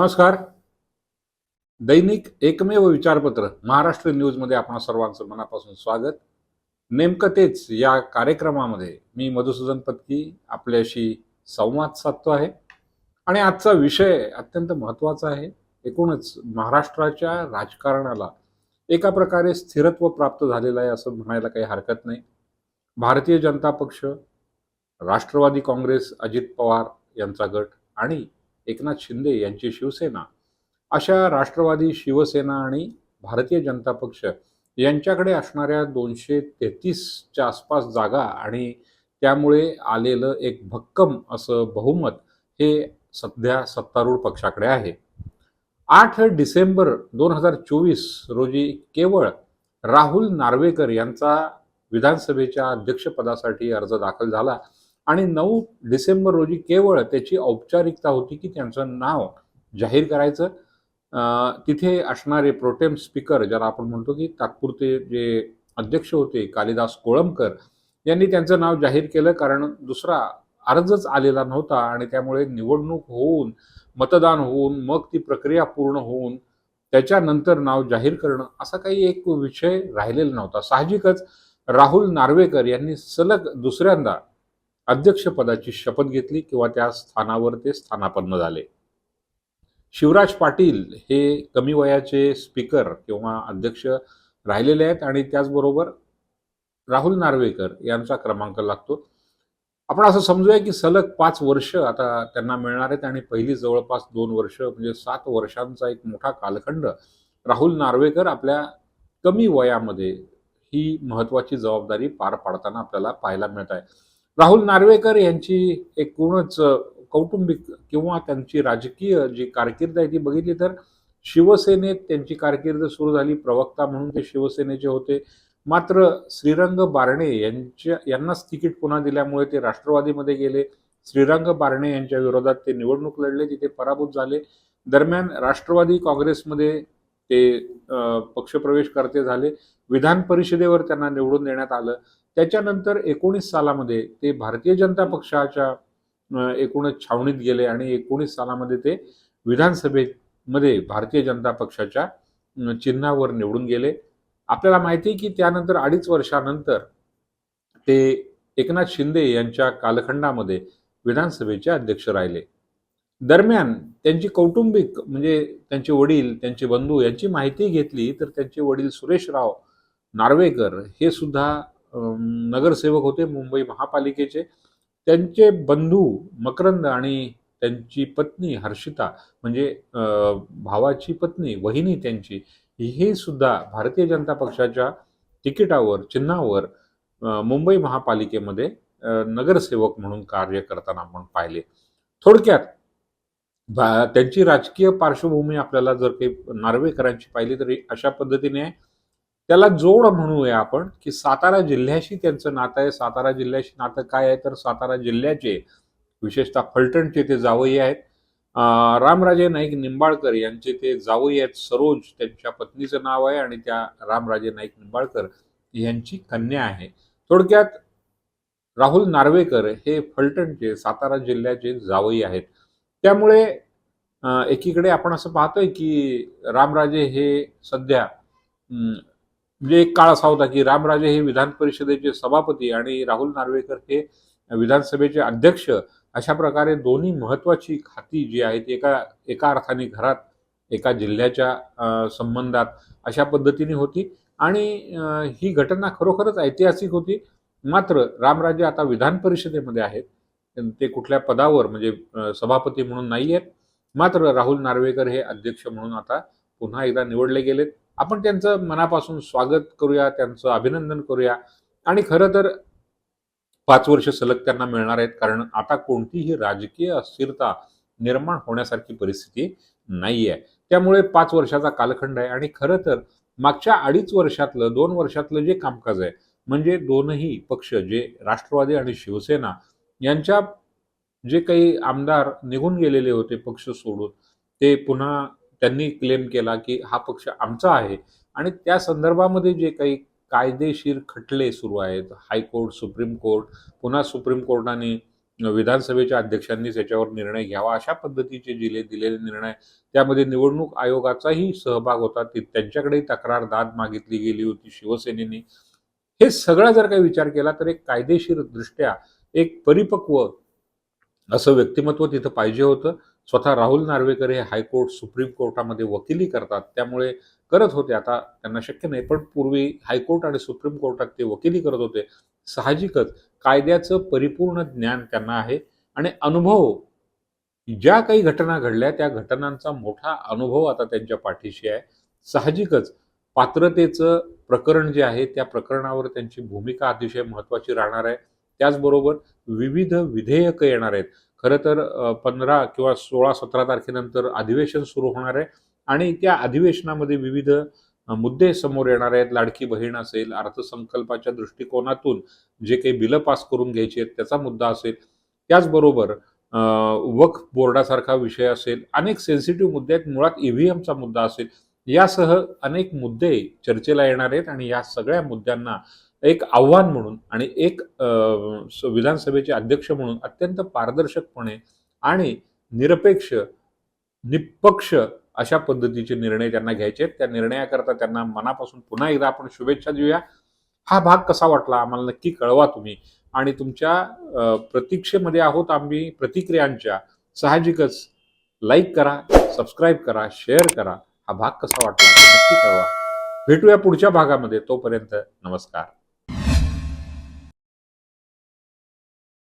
नमस्कार. दैनिक एकमेव विचारपत्र महाराष्ट्र न्यूजमध्ये आपण सर्वांचं मनापासून स्वागत. नेमकं तेच या कार्यक्रमामध्ये मी मधुसूदन पत्की आपल्याशी संवाद साधतो आहे. आणि आजचा विषय अत्यंत महत्त्वाचा आहे. एकूणच महाराष्ट्राच्या राजकारणाला एका प्रकारे स्थिरत्व प्राप्त झालेलं आहे असं म्हणायला काही हरकत नाही. भारतीय जनता पक्ष राष्ट्रवादी काँग्रेस अजित पवार यांचा गट आणि एकनाथ शिंदे यांची शिवसेना अशा राष्ट्रवादी शिवसेना आणि भारतीय जनता पक्ष यांच्याकडे असणाऱ्या दोनशे तेहतीसच्या आसपास जागा आणि त्यामुळे आलेलं एक भक्कम असं बहुमत हे सध्या सत्तारूढ पक्षाकडे आहे. आठ डिसेंबर दोन हजार चोवीस रोजी केवळ राहुल नार्वेकर यांचा विधानसभेच्या अध्यक्षपदासाठी अर्ज दाखल झाला. आणि नऊ डिसेंबर रोजी केवळ त्याची औपचारिकता होती की त्यांचं नाव जाहीर करायचं. तिथे असणारे प्रोटेम स्पीकर ज्याला आपण म्हणतो की तात्पुरते जे अध्यक्ष होते कालिदास कोळंबकर यांनी त्यांचं नाव जाहीर केलं कारण दुसरा अर्जच आलेला नव्हता आणि त्यामुळे निवडणूक होऊन मतदान होऊन मग ती प्रक्रिया पूर्ण होऊन त्याच्यानंतर नाव जाहीर करणं असा काही एक विषय राहिलेला नव्हता. साहजिकच राहुल नार्वेकर यांनी सलग दुसऱ्यांदा अध्यक्षपदाची शपथ घेतली किंवा त्या स्थानावर ते स्थानापन्न झाले. शिवराज पाटील हे कमी वयाचे स्पीकर किंवा अध्यक्ष राहिलेले आहेत आणि त्याचबरोबर राहुल नार्वेकर यांचा क्रमांक लागतो. आपण असं समजूया की सलग पाच वर्ष आता त्यांना मिळणार आहेत आणि पहिली जवळपास दोन वर्ष म्हणजे सात वर्षांचा एक मोठा कालखंड राहुल नार्वेकर आपल्या कमी वयामध्ये ही महत्वाची जबाबदारी पार पाडताना आपल्याला पाहायला मिळत आहे. राहुल नार्वेकर यांची एकूणच कौटुंबिक किंवा त्यांची राजकीय जी कारकीर्द आहे ती बघितली तर शिवसेनेत त्यांची कारकीर्द सुरू झाली प्रवक्ता म्हणून ते शिवसेनेचे होते. मात्र श्रीरंग बारणे यांच्या यांनाच तिकीट पुन्हा दिल्यामुळे ते राष्ट्रवादीमध्ये गेले. श्रीरंग बारणे यांच्या विरोधात ते निवडणूक लढले तिथे पराभूत झाले. दरम्यान राष्ट्रवादी काँग्रेसमध्ये ते पक्षप्रवेश करते झाले. विधान परिषदेवर त्यांना निवडून देण्यात आलं. त्याच्यानंतर एकोणीस सालामध्ये ते भारतीय जनता पक्षाच्या एकूणच छावणीत गेले आणि एकोणीस सालामध्ये ते विधानसभेमध्ये भारतीय जनता पक्षाच्या चिन्हावर निवडून गेले. आपल्याला माहिती आहे की त्यानंतर अडीच वर्षानंतर ते एकनाथ शिंदे यांच्या कालखंडामध्ये विधानसभेचे अध्यक्ष राहिले. दरम्यान त्यांची कौटुंबिक म्हणजे त्यांचे वडील त्यांचे बंधू यांची माहिती घेतली तर त्यांचे वडील सुरेशराव नार्वेकर हे सुद्धा नगरसेवक होते मुंबई महापालिकेचे. त्यांचे बंधू मकरंद आणि त्यांची पत्नी हर्षिता म्हणजे भावाची पत्नी वहिनी त्यांची हे सुद्धा भारतीय जनता पक्षाच्या तिकिटावर चिन्हावर मुंबई महापालिकेमध्ये नगरसेवक म्हणून कार्य करताना आपण पाहिले. थोडक्यात भा- त्यांची राजकीय पार्श्वभूमी आपल्याला जर काही नार्वेकरांची पाहिली तरी अशा पद्धतीने आहे त्याला जोड म्हणूया आपण की सातारा जिल्ह्याशी त्यांचं नातं आहे. सातारा जिल्ह्याशी नातं काय आहे? तर सातारा जिल्ह्याचे विशेषतः फलटणचे ते जावई आहेत. रामराजे नाईक निंबाळकर यांचे ते जावई आहेत सरोज त्यांच्या पत्नीचं नाव आहे आणि त्या रामराजे नाईक निंबाळकर यांची कन्या आहे. थोडक्यात राहुल नार्वेकर हे फलटणचे सातारा जिल्ह्याचे जावई आहेत. त्यामुळे एकीकडे आपण असं पाहतोय की रामराजे हे सध्या म्हणजे एक काळ असा होता की रामराजे हे विधान परिषदेचे सभापती आणि राहुल नार्वेकर हे विधानसभेचे अध्यक्ष अशा प्रकारे दोन्ही महत्वाची खाती जी आहेत एका एका अर्थाने घरात एका जिल्ह्याच्या संबंधात अशा पद्धतीने होती. आणि ही घटना खरोखरच ऐतिहासिक होती. मात्र रामराजे आता विधान परिषदेमध्ये आहेत. ते कुठल्या पदावर म्हणजे सभापती म्हणून नाही आहेत मात्र राहुल नार्वेकर हे अध्यक्ष म्हणून आता पुन्हा एकदा निवडले गेलेत. आपण त्यांचं मनापासून स्वागत करूया त्यांचं अभिनंदन करूया. आणि खरं तर पाच वर्ष सलग त्यांना मिळणार आहेत कारण आता कोणतीही राजकीय अस्थिरता निर्माण होण्यासारखी परिस्थिती नाही आहे त्यामुळे पाच वर्षाचा कालखंड आहे. आणि खरं तर मागच्या अडीच वर्षातलं दोन वर्षातलं जे कामकाज आहे म्हणजे दोनही पक्ष जे राष्ट्रवादी आणि शिवसेना यांच्या जे काही आमदार निघून गेलेले होते पक्ष सोडून ते पुन्हा त्यांनी क्लेम केला की हा पक्ष आमचा आहे. आणि त्या संदर्भामध्ये जे काही कायदेशीर खटले सुरू आहेत हायकोर्ट सुप्रीम कोर्ट पुन्हा सुप्रीम कोर्टाने विधानसभेच्या अध्यक्षांनीच याच्यावर निर्णय घ्यावा अशा पद्धतीचे दिले दिलेले निर्णय त्यामध्ये निवडणूक आयोगाचाही सहभाग होता. ती त्यांच्याकडेही तक्रार दाद मागितली गेली होती शिवसेनेने. हे सगळा जर काही विचार केला तर एक कायदेशीर दृष्ट्या एक परिपक्व असं व्यक्तिमत्व तिथं पाहिजे होतं. स्वतः राहुल नार्वेकर हे हायकोर्ट सुप्रीम कोर्टामध्ये वकिली करतात. त्यामुळे करत होते आता त्यांना शक्य नाही. पण पूर्वी हायकोर्ट आणि सुप्रीम कोर्टात ते वकिली करत होते. साहजिकच कायद्याचं परिपूर्ण ज्ञान त्यांना आहे. आणि अनुभव ज्या काही घटना घडल्या त्या घटनांचा मोठा अनुभव आता त्यांच्या पाठीशी आहे. साहजिकच पात्रतेचं प्रकरण जे आहे त्या प्रकरणावर त्यांची भूमिका अतिशय महत्त्वाची राहणार आहे. त्याचबरोबर विविध विधेयकं येणार आहेत. खरं तर पंधरा किंवा सोळा सतरा तारखेनंतर अधिवेशन सुरू होणार आहे आणि त्या अधिवेशनामध्ये विविध मुद्दे समोर येणार आहेत. लाडकी बहीण असेल अर्थसंकल्पाच्या दृष्टिकोनातून जे काही बिलं पास करून घ्यायची आहेत त्याचा मुद्दा असेल. त्याचबरोबर वक्फ बोर्डासारखा विषय असेल. अनेक सेन्सिटिव्ह मुद्दे आहेत. मुळात ईव्हीएमचा मुद्दा असेल. यासह अनेक मुद्दे चर्चेला येणार आहेत आणि या सगळ्या मुद्द्यांना एक आव्हान म्हणून आणि एक विधानसभेचे अध्यक्ष म्हणून अत्यंत पारदर्शकपणे आणि निरपेक्ष निष्पक्ष अशा पद्धतीचे निर्णय त्यांना घ्यायचे आहेत. त्या निर्णयाकरता त्यांना मनापासून पुन्हा एकदा आपण शुभेच्छा देऊया. हा भाग कसा वाटला आम्हाला नक्की कळवा तुम्ही. आणि तुमच्या प्रतीक्षेमध्ये आहोत आम्ही प्रतिक्रियांच्या. साहजिकच लाईक करा सबस्क्राईब करा शेअर करा. हा भाग कसा वाटला नक्की कळवा. भेटूया पुढच्या भागामध्ये. तोपर्यंत नमस्कार.